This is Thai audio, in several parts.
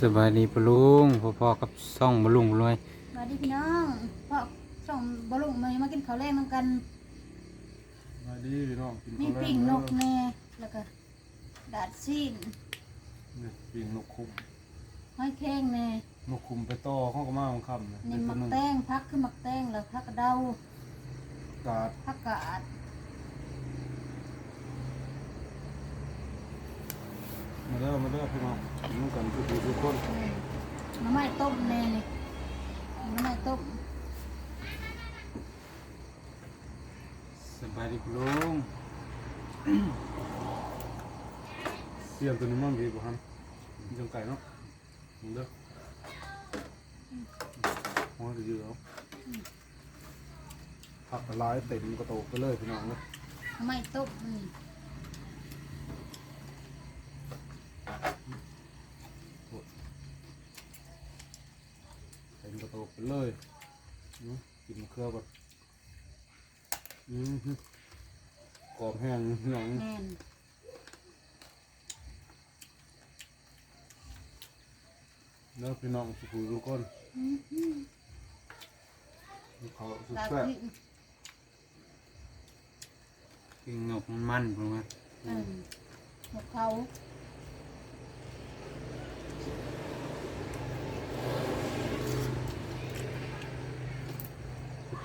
สบายดีปะลุงพ่อๆกับซ่องบะลุงรวยมาดิพี่น้องเพราะส่องบอลลูนมามากินข้าวแรงน้ำกัน มาดีพี่น้องกินมีข้าวแรปิ้งนกเด้อแน่แล้วก็ดาดซีนนี่ปิ้งนกคุมห้อยแข้งแน่นกคุมไปต่อข้องกระมาของคำเลยนี่เป็มักตัวหนึ่งแตงพักคือมักแตงแล้วพักกระเดากาดพักกาด มาเด้อมาเด้อพี่น้องกินกันทุกทุกคนอืมหน้ำไม้ต้มแน่นี่หน้ำไม้ต้มสบายดีปะลุงเสียมตัวนี้มันดีกว่าฮันจังไก่เนาะมาเด้อหัวจะเยอะเอาผักละลายเต็มกระโตกไปเลยพี่น้องเลยหน้ำไม้ต้มนี่ เต็มกระโตกไป เลยอื้อกินมะเขือก่อนอือหือกรอบแห้งพี่น้องแน่นเด้อพี่น้องสุขุทุกคนอืมอืมเขาสุดดาดแซ่บซีนกินนกมันมันปะลุงอะอืมหมกเขา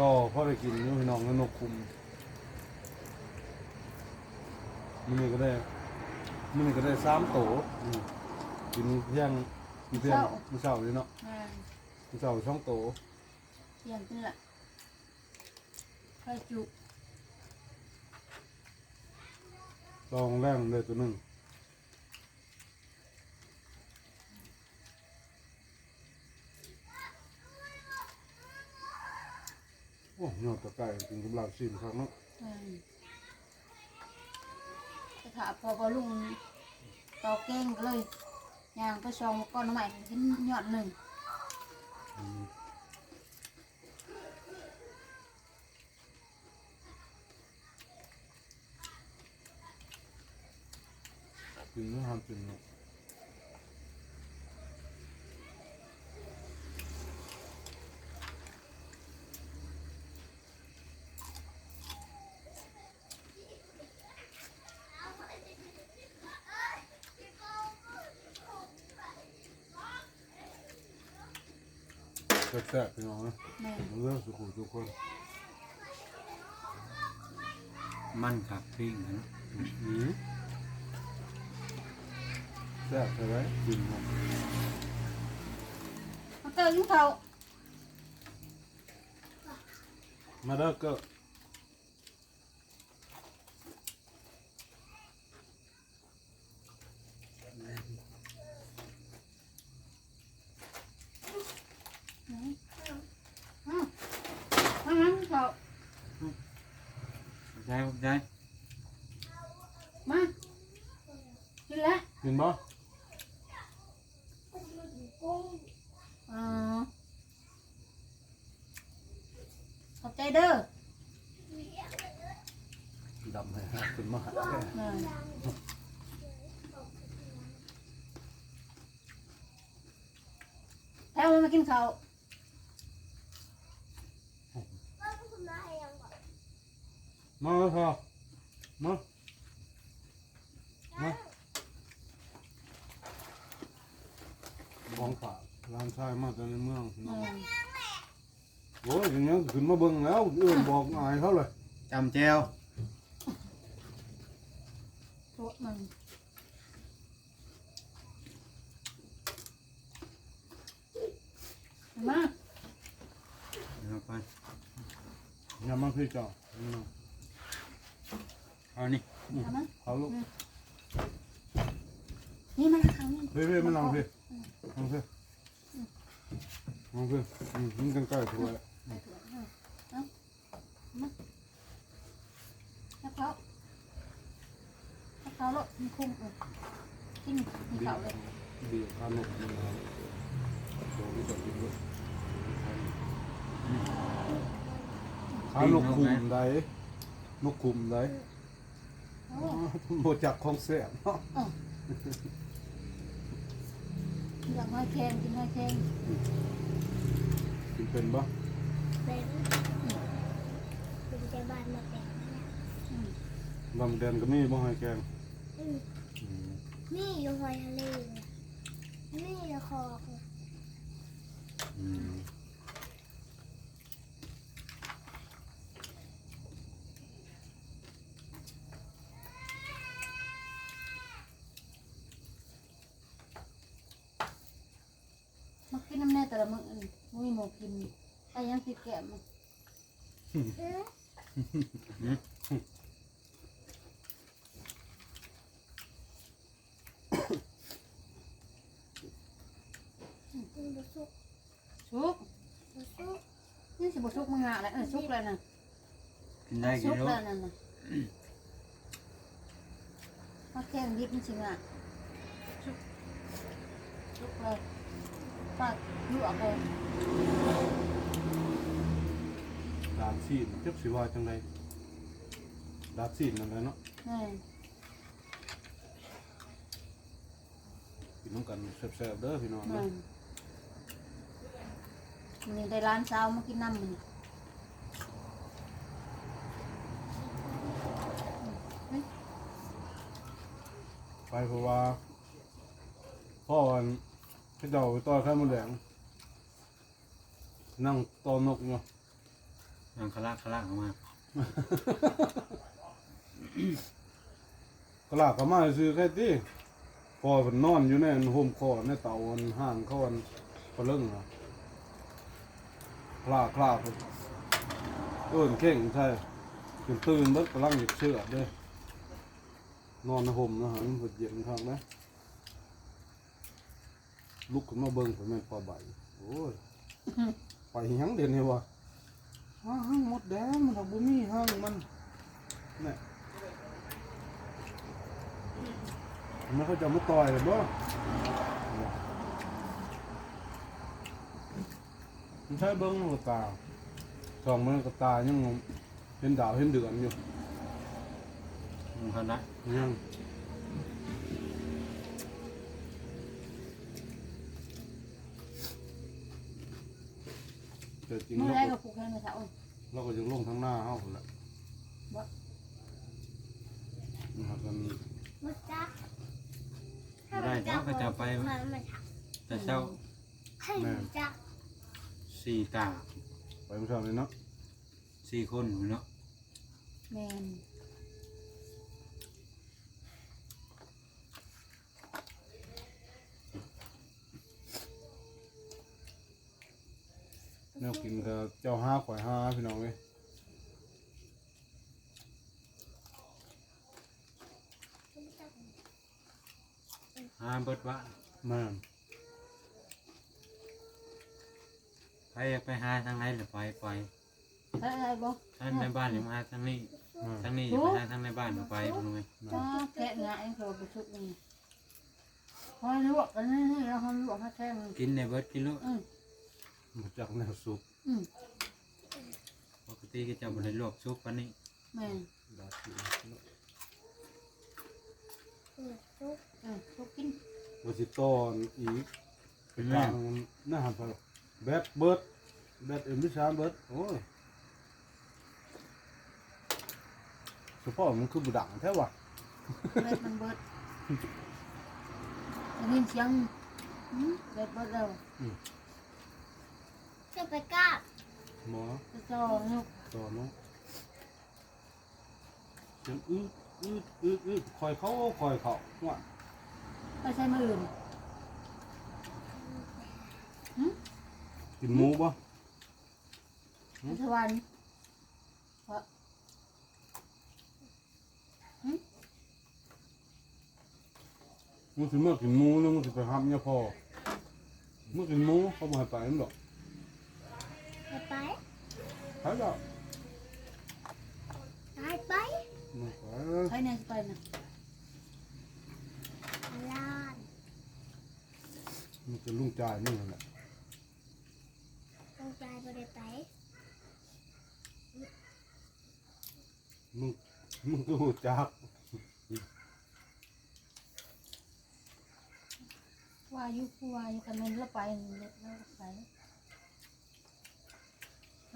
ต่อพ่อได้กินนี่พี่น้องแล้วนกคุมมันนี่ก็ได้มันนี่ก็ได้สามโตอืมกินเที่ยงกินเที่ยงมื้อเช้านี่เนาะแม่นมื้อเช้าช่องโตเที่ยงขึ้นละไข่จุ ลองแรงเลยตัวหนึ่ง โอ้ยอดตะไคร้กินกับลาบซีนครับเนาะอืมไปถามพอบอลุงต่อเก้งก็เลยย่างไปซองก้อนน้ำใหม่ชิ้นยอดหนึ่งอืมกินแล้วทำกินเนาะ แซ่บๆพี่น้องนะแม่นเรื่องสุขุมทุกคนมันขับปิ้งนะอืมแซ่บใช่ไหมจริงครับมาเตอร์ยิ้มเขามาเด้อก็ อืมอืมมามายิ้มเขา ใจใจมากินแล้วกินบ่อ๋อขอบใจเด้อดำให้ฮะขึ้นมาหาแท้แม่นแถวมากินข้าว มาเลยค่ะมามาของฝากร้านชายมาจากในเมืองพี่น้องแม่นโอ้ยอย่างเงี้ยขึ้นมาเบิ่งแล้วเอื่นบอกอายเขาเลยจำแจวโต๊ะมันมาเอาไป อย่ามาพี่เจ้าพี่น้อง เอานี่เอามาเขาลูกนี่มันทางนี้พี่พี่ไม่ลองพี่ลองพี่ลองพี่อืมกินกันใกล้ถูกแล้วไปเถอะเอาเอามาแล้วเขาแล้วเขาแล้วมีคุ้มเออกินมีเขาเลยดีข้าวหนกมันมาโดนที่จะกินด้วยข้าวนกคุมได้นกคุมได้โอ้ หมดจากของเสียเนาะอย่างว่าอยแครงกินหอยแครงกินเป็นบ่เป็นเป็นใจบ้านมาแต่งนะอืมบำเดนก็มีบ่ให้แกงอืมอืมนี่อยู่หอยทะเลเลยนี่อยู่คอกเลยอืม มา กินน้ำแน่แต่ละมื้ออันนี้บ่มีหมูกินไอ้ยังติดแก้มมันเอ๊ะอืมมันบุสุกชุกบุสุกนี่สิบ่ชุกมึงอะแล้วเออชุกแล้วน่ะกินได้ชุกี่กโลแล้วนั่นน่ะหอยแครงดิบมันสิงอะชุกชุกเลย ปาดลวกเลยดานซีนจักสิว่าจังไดดานซีนนั่นแหละเนาะแม่นกินน้ำกันแซ่บๆเด้อพี่น้องแม่เนาะนนี่ได้ร้านเช้ามากินน้ำมันนี่ไปเพราะว่าพ่อวัน พี่เจ้าไปต่อยไข่มดแดงนั่งตอนกเนาะนั่งคละคละออกมากลากก็มาซื้อแค่ที่พอมันนอนอยู่ในอันโฮมคอในเตาอันห้างเขาอันพะเลิ่งอะคลาคลาเอิ้นเข่งใช่ตื่นตื่นเบิดกำลังหยิบเชือกเด้นอนในห่มนะฮะมันเบิดเย็นทางนะ ลุกขึ้นมาเบิ่งผมแม่นพอใบโอ้ยไปหยังเด่นเหรอวะห้างหมดแดงมันเอาบุมีห้างมันเนี่ยมันเขาจะมาต่อยหรือบ่มันใช้เบิ้งหัวตาสองมันกับตายังเห็นดาวเห็นเดือนอยู่มึงคณะยัง แต่จริงมื้อเราแรกก็ก็ปลูกให้มาเช้าเราก็ยังลงทางหน้าเฮาพุ่นแหละบ่นะครับกันมุจักไม่ได้เขาก็จะไปมันมันแต่เช้าให้มุจักสี่ตาไปเมื่อเช้านี้เนาะสี่คนอยู่เนาะแม่น แนวกินก็เจ้าห้าข่อยห้าพี่น้องเว้ยหาเบิดว่าแม่นไปอยากไปหาทางไหนหรือไปไปเอ้ยอะไรบ่ท่านในบ้านหรือมาทางนี้แม่นทางนี้อย่าไปหาทางในบ้านหรือไปตรงไหนก็แกะงาเองเราไปชุบนี่หอยลวกอันนี้นี่เราหอยลวกให้แท้งกินในเบิดกิโลอืม มาจากแนวสุกอืมปกติก็จะบริลวกซุปปานนี้แม่นดาสิมุกเออชุบกินว่าสิตอนอีกเป็นกลางหน้าหันไปแบดเบิร์ดแบดเอ็มพิชามเบิร์ดโอ้ยเฉพาะมันคือบุดังแท้ว่ะเบ็ดมันเบิดอันนี้เสียงอืมเบ็ดเบิดแล้ว จะไปกราบหมอจะจอนุกต่อเนาะเสียงอื้ออื้ออื้ออื้อคอยเขาคอยเขาว่าไปใช้มืออื่นกินหมูปะไปสวรรค์มึงสิเมื่อกินหมูแล้วมึงสิไปห้ามเนี่ยพอเมื่อกินหมูเขาบอกให้ไปนั่นหรอก ไปไปใช่หรอไปไปไม่ไปใช้ในสไปนะลานมันจะลุงจ่ายมึงนั่นแหละลงใจไปได้ไปมึงมึงก็หูจักว่าอยู่ผู้ว่าอยู่กันนั้นแล้วไปแล้วไป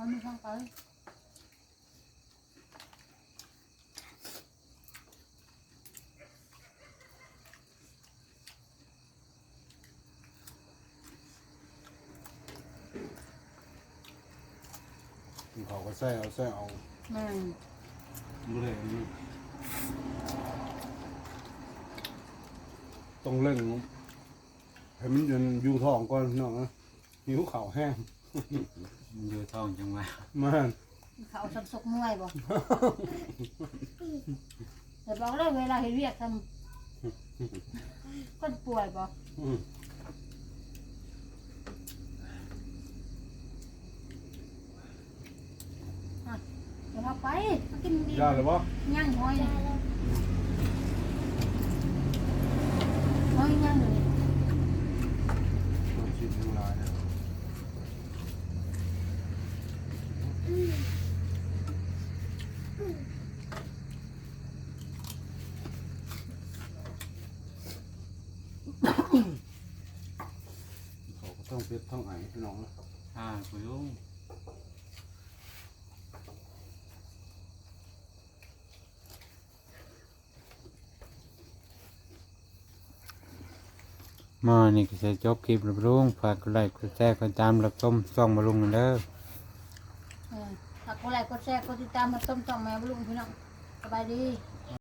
เราไม่ต้องไปเขาก็แซ่เอาแซ่เอาแม่นบ่ได้อันนี้ต้องเร่งให้มันยืนอยู่ท้องก่อนเนาะหิวข้าวแห้ง อยู่ท้องจังหวะแม่นเขาสับสกเมื่อยบ่แต่บอกเลยเวลาเห็นเวียกทำคนป่วยบ่อืมเดี๋ยวเราไปมากินดียาเลยบ่ย่างหอยยาแล้ว หอยย่างเลย มาชิมทั้งหลายเนี่ย เขาก็ต้องเป็ดต้องไอ้พี่น้องนะอ่าคุยลุงมานี่ก็จะจบคลิปแล้วลุงฝากกดไลค์กดแชร์กดตามรับชมส่องมาลุงกันเด้อเออฝากกดไลค์กดแชร์กดติดตามมาต้มจ่องแม่บุลุงพี่น้องสบายดีส